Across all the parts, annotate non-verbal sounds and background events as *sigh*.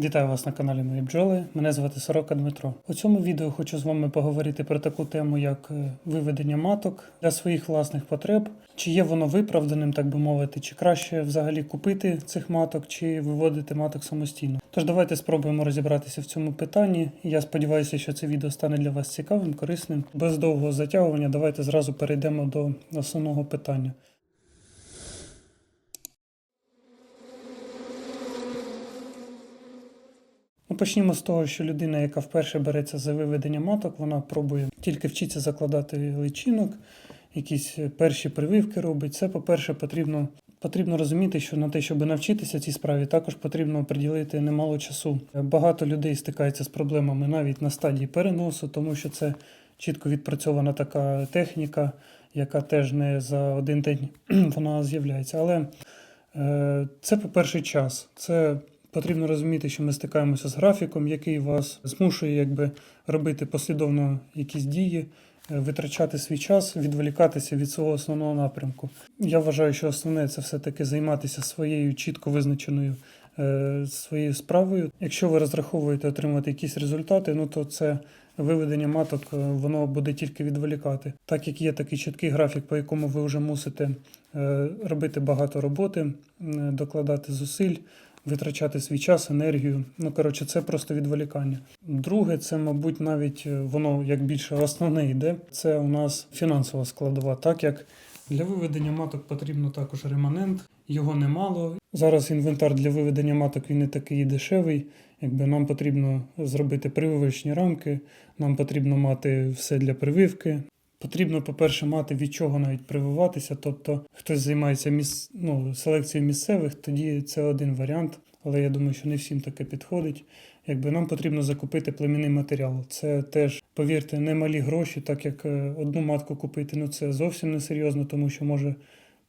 Вітаю вас на каналі Мої бджоли. Мене звати Сорока Дмитро. У цьому відео хочу з вами поговорити про таку тему, як е, виведення маток для своїх власних потреб. Чи є воно виправданим, так би мовити, чи краще взагалі купити цих маток, чи виводити маток самостійно. Тож давайте спробуємо розібратися в цьому питанні. Я сподіваюся, що це відео стане для вас цікавим, корисним. Без довгого затягування, давайте зразу перейдемо до основного питання. Ну, почнімо з того, що людина, яка вперше береться за виведення маток, вона пробує тільки вчиться закладати личинок, якісь перші прививки робить. Це, по-перше, потрібно, потрібно розуміти, що на те, щоб навчитися цій справі, також потрібно приділити немало часу. Багато людей стикається з проблемами навіть на стадії переносу, тому що це чітко відпрацьована така техніка, яка теж не за один день *clears throat* вона з'являється. Але е, це, по-перше, час. Це Потрібно розуміти, що ми стикаємося з графіком, який вас змушує якби, робити послідовно якісь дії, е, витрачати свій час, відволікатися від свого основного напрямку. Я вважаю, що основне це все-таки займатися своєю чітко визначеною е, своєю справою. Якщо ви розраховуєте отримати якісь результати, ну то це виведення маток е, воно буде тільки відволікати. Так як є такий чіткий графік, по якому ви вже мусите е, робити багато роботи, докладати зусиль витрачати свій час, енергію. Ну, коротше, це просто відволікання. Друге, це, мабуть, навіть е, воно як більше основне йде. Це у нас фінансова складова, так як для виведення маток потрібно також реманент, його немало. Зараз інвентар для виведення маток він не такий дешевий. Якби нам потрібно зробити прививочні рамки, нам потрібно мати все для прививки. Потрібно, по-перше, мати від чого навіть прививатися. Тобто хтось займається міс... ну, селекцією місцевих, тоді це один варіант, але я думаю, що не всім таке підходить. Якби нам потрібно закупити племінний матеріал. Це теж, повірте, немалі гроші, так як е, одну матку купити, ну це зовсім не серйозно, тому що може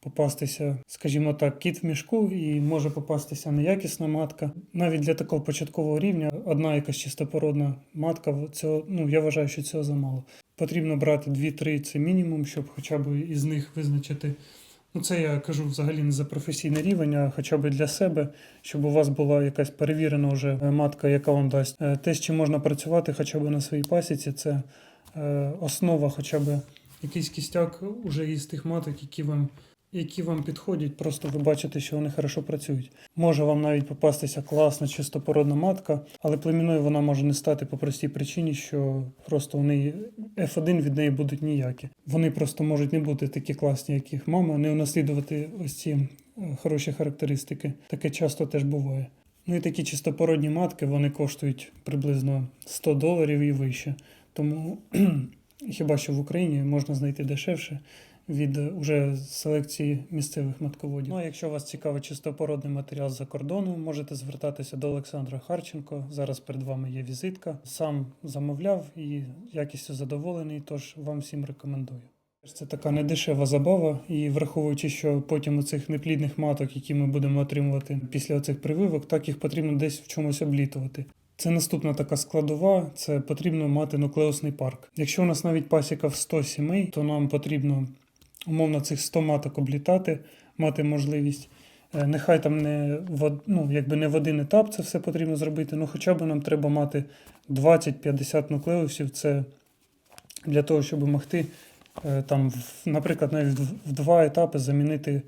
попастися, скажімо так, кіт в мішку, і може попастися неякісна матка. Навіть для такого початкового рівня одна якась чистопородна матка, цього, ну я вважаю, що цього замало. Потрібно брати 2-3 це мінімум, щоб хоча б із них визначити. Ну, це я кажу взагалі не за професійний рівень, а хоча б для себе, щоб у вас була якась перевірена вже матка, яка вам дасть. Е, Те, з чим можна працювати хоча б на своїй пасіці, це е, основа, хоча б якийсь кістяк уже із тих маток, які вам які вам підходять, просто ви бачите, що вони хорошо працюють. Може вам навіть попастися класна чистопородна матка, але племінною вона може не стати по простій причині, що просто неї F1 від неї будуть ніякі. Вони просто можуть не бути такі класні, як їх мама, не унаслідувати ось ці е, хороші характеристики. Таке часто теж буває. Ну і такі чистопородні матки вони коштують приблизно 100 доларів і вище. Тому *clears throat* хіба що в Україні можна знайти дешевше від уже селекції місцевих матководів. Ну а якщо вас цікавий чистопородний матеріал з-за кордону, можете звертатися до Олександра Харченко. Зараз перед вами є візитка. Сам замовляв і якістю задоволений, тож вам всім рекомендую. Це така недешева забава, і враховуючи, що потім у цих неплідних маток, які ми будемо отримувати після цих прививок, так їх потрібно десь в чомусь облітувати. Це наступна така складова, це потрібно мати нуклеусний парк. Якщо у нас навіть пасіка в 100 сімей, то нам потрібно умовно цих 100 маток облітати, мати можливість. Е, Нехай там не ну, якби не в один етап це все потрібно зробити, ну хоча б нам треба мати 20-50 нуклеусів. Це для того, щоб могти е, там, наприклад, навіть в два етапи замінити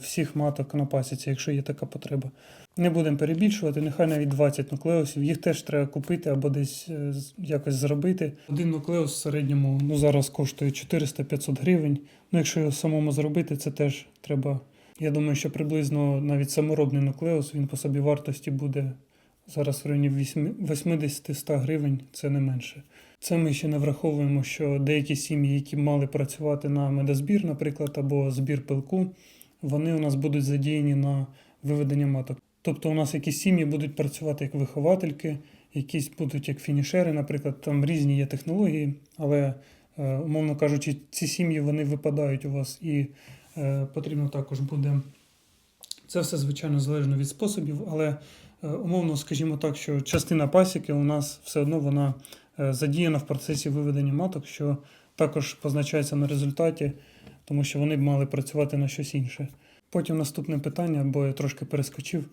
всіх маток на пасіці, якщо є така потреба. Не будемо перебільшувати, нехай навіть 20 нуклеусів. Їх теж треба купити або десь е, якось зробити. Один нуклеус в середньому ну, зараз коштує 400-500 гривень. Ну, якщо його самому зробити, це теж треба. Я думаю, що приблизно навіть саморобний нуклеус він по собі вартості буде зараз в районі 80-100 гривень, це не менше. Це ми ще не враховуємо, що деякі сім'ї, які мали працювати на медозбір, наприклад, або збір пилку, вони у нас будуть задіяні на виведення маток. Тобто у нас якісь сім'ї будуть працювати як виховательки, якісь будуть як фінішери, наприклад, там різні є технології, але, е, умовно кажучи, ці сім'ї вони випадають у вас і е, потрібно також буде. Це все, звичайно, залежно від способів, але е, умовно, скажімо так, що частина пасіки у нас все одно вона задіяна в процесі виведення маток, що також позначається на результаті, тому що вони б мали працювати на щось інше. Потім наступне питання, бо я трошки перескочив.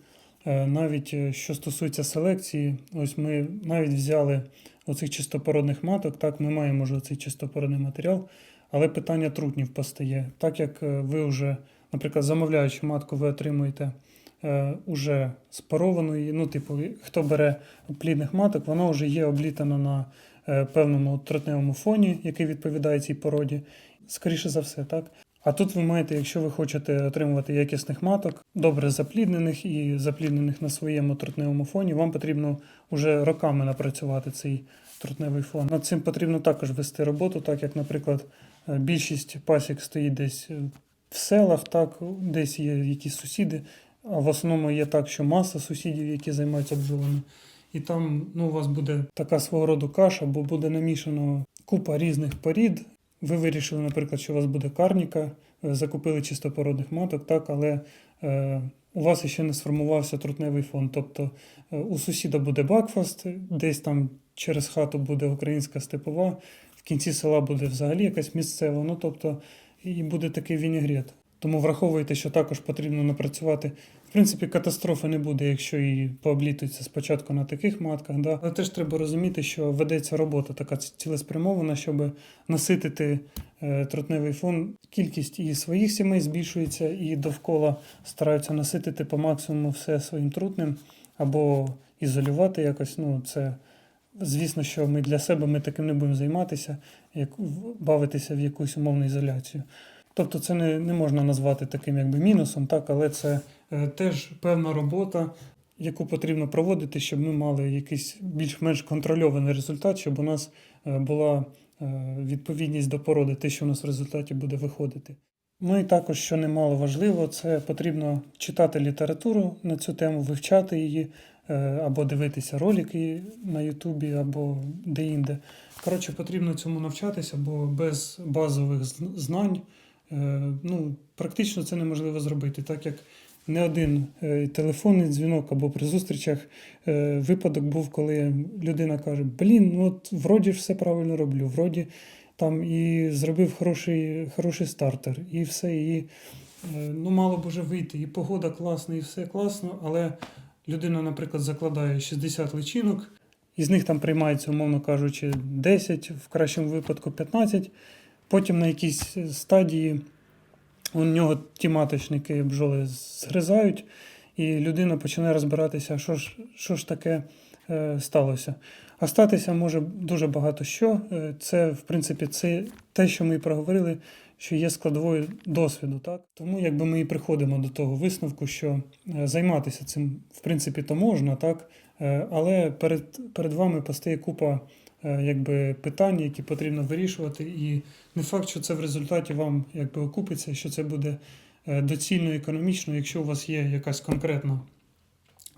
Е, Навіть е, що стосується селекції, ось ми навіть взяли оцих чистопородних маток, так, ми маємо вже цей чистопородний матеріал, але питання трутнів постає. Так як е, ви вже, наприклад, замовляючи матку, ви отримуєте уже спарованої, ну, типу, хто бере плідних маток, вона вже є облітана на певному трутневому фоні, який відповідає цій породі. Скоріше за все, так. А тут ви маєте, якщо ви хочете отримувати якісних маток, добре запліднених і запліднених на своєму трутневому фоні, вам потрібно вже роками напрацювати цей трутневий фон. Над цим потрібно також вести роботу, так як, наприклад, е, більшість пасік стоїть десь е, в селах, так, десь є якісь сусіди, а в основному є так, що маса сусідів, які займаються бджолами. І там ну, у вас буде така свого роду каша, бо буде намішано купа різних порід. Ви вирішили, наприклад, що у вас буде карніка, е, закупили чистопородних маток, так, але е, у вас ще не сформувався трутневий фон. Тобто е, у сусіда буде бакфаст, десь там через хату буде українська степова, в кінці села буде взагалі якась місцева, ну тобто і буде такий вінігрет. Тому враховуйте, що також потрібно напрацювати. В принципі, катастрофи не буде, якщо і пооблітується спочатку на таких матках. Да? Але теж треба розуміти, що ведеться робота така цілеспрямована, щоб наситити е, трутневий фон. Кількість і своїх сімей збільшується, і довкола стараються наситити по максимуму все своїм трутнем або ізолювати якось. Ну, це звісно, що ми для себе ми таким не будемо займатися, як бавитися в якусь умовну ізоляцію. Тобто це не, не можна назвати таким якби мінусом, так, але це е, теж певна робота, яку потрібно проводити, щоб ми мали якийсь більш-менш контрольований результат, щоб у нас е, була е, відповідність до породи, те, що у нас в результаті буде виходити. Ну і також, що немало важливо, це потрібно читати літературу на цю тему, вивчати її, або дивитися ролики на Ютубі, або де-інде. Коротше, потрібно цьому навчатися, бо без базових зн- знань ну, практично це неможливо зробити, так як не один е, телефонний дзвінок або при зустрічах е, випадок був, коли людина каже: Блін, ну от вроді все правильно роблю, вроді там і зробив хороший, хороший стартер, і все, і е, ну, мало б уже вийти, і погода класна, і все класно, але людина, наприклад, закладає 60 личинок, із них там приймається, умовно кажучи, 10, в кращому випадку 15. Потім на якійсь стадії у нього ті маточники бджоли згризають, і людина починає розбиратися, що ж, що ж таке е, сталося. А статися може дуже багато що. Е, Це, в принципі, це те, що ми і проговорили, що є складовою досвіду. Так? Тому якби ми і приходимо до того висновку, що е, займатися цим, в принципі, то можна, так? Е, але перед, перед вами постає купа е, якби, питань, які потрібно вирішувати. І не факт, що це в результаті вам якби, окупиться, що це буде е, доцільно економічно, якщо у вас є якась конкретна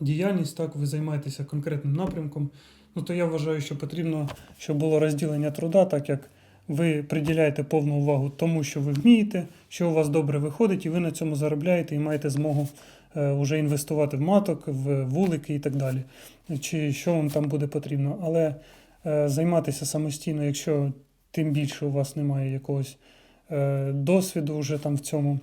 діяльність, так, ви займаєтеся конкретним напрямком, ну то я вважаю, що потрібно, щоб було розділення труда, так як ви приділяєте повну увагу тому, що ви вмієте, що у вас добре виходить, і ви на цьому заробляєте і маєте змогу е, вже інвестувати в маток, в вулики і так далі, чи що вам там буде потрібно. Але е, займатися самостійно, якщо тим більше у вас немає якогось е, досвіду вже там в цьому,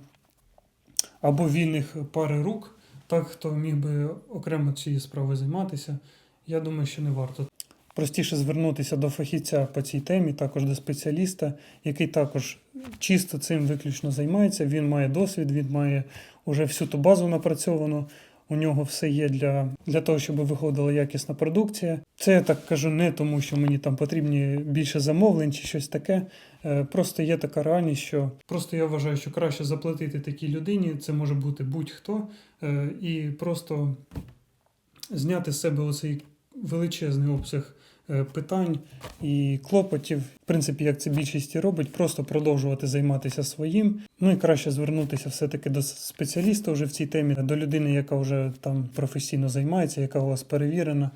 або вільних пари рук, так хто міг би окремо цією справою займатися, я думаю, що не варто. Простіше звернутися до фахівця по цій темі, також до спеціаліста, який також чисто цим виключно займається. Він має досвід, він має уже всю ту базу напрацьовану. У нього все є для, для того, щоб виходила якісна продукція. Це я так кажу не тому, що мені там потрібні більше замовлень чи щось таке. Е, Просто є така реальність, що просто я вважаю, що краще заплатити такій людині, це може бути будь-хто, е, і просто зняти з себе оцей величезний обсяг питань і клопотів. В принципі, як це більшість і робить, просто продовжувати займатися своїм. Ну і краще звернутися все-таки до спеціаліста вже в цій темі, до людини, яка вже там професійно займається, яка у вас перевірена,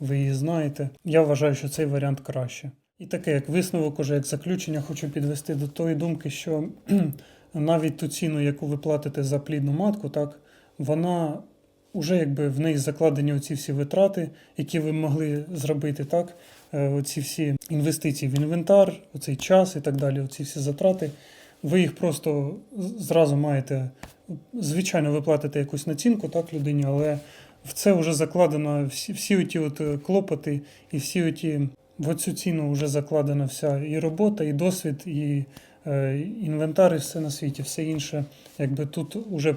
ви її знаєте. Я вважаю, що цей варіант краще. І таке, як висновок, уже як заключення, хочу підвести до тої думки, що *clears throat* навіть ту ціну, яку ви платите за плідну матку, так, вона вже якби в неї закладені оці всі витрати, які ви могли зробити, так, е, оці всі інвестиції в інвентар, оцей час і так далі, оці всі затрати, ви їх просто зразу маєте, звичайно, ви платите якусь націнку так, людині, але в це вже закладено всі, всі оті от е, клопоти і всі оті, в оцю ціну вже закладена вся і робота, і досвід, і е, інвентар, і все на світі, все інше. Якби тут уже,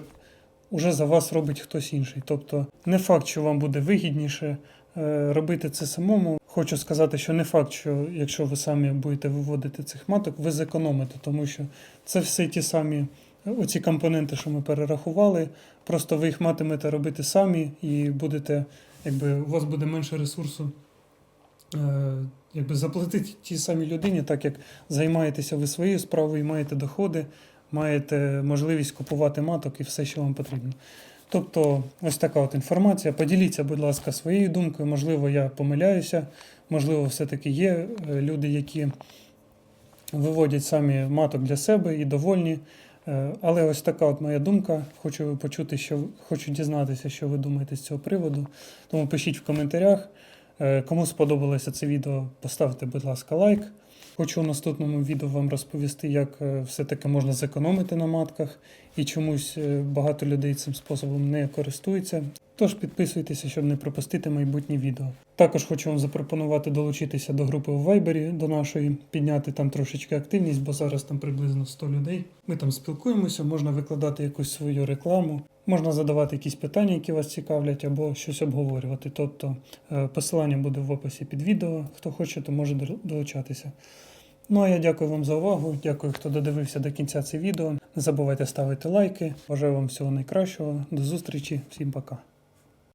уже за вас робить хтось інший. Тобто не факт, що вам буде вигідніше е, робити це самому. Хочу сказати, що не факт, що якщо ви самі будете виводити цих маток, ви зекономите, тому що це все ті самі оці компоненти, що ми перерахували. Просто ви їх матимете робити самі і будете, якби у вас буде менше ресурсу. Е, якби заплатити тій самій людині, так як займаєтеся ви своєю справою, і маєте доходи, маєте можливість купувати маток і все, що вам потрібно. Тобто, ось така от інформація. Поділіться, будь ласка, своєю думкою. Можливо, я помиляюся, можливо, все-таки є е, люди, які виводять самі маток для себе і довольні. Е, Але ось така от моя думка. Хочу почути, що хочу дізнатися, що ви думаєте з цього приводу. Тому пишіть в коментарях. Е, Кому сподобалося це відео, поставте, будь ласка, лайк. Хочу в наступному відео вам розповісти, як е, все-таки можна зекономити на матках, і чомусь е, багато людей цим способом не користуються. Тож підписуйтеся, щоб не пропустити майбутні відео. Також хочу вам запропонувати долучитися до групи у Viber, до нашої, підняти там трошечки активність, бо зараз там приблизно 100 людей. Ми там спілкуємося, можна викладати якусь свою рекламу, можна задавати якісь питання, які вас цікавлять, або щось обговорювати. Тобто е, посилання буде в описі під відео. Хто хоче, то може долучатися. Ну а я дякую вам за увагу. Дякую, хто додивився до кінця це відео. Не забувайте ставити лайки. Бажаю вам всього найкращого. До зустрічі. Всім пока.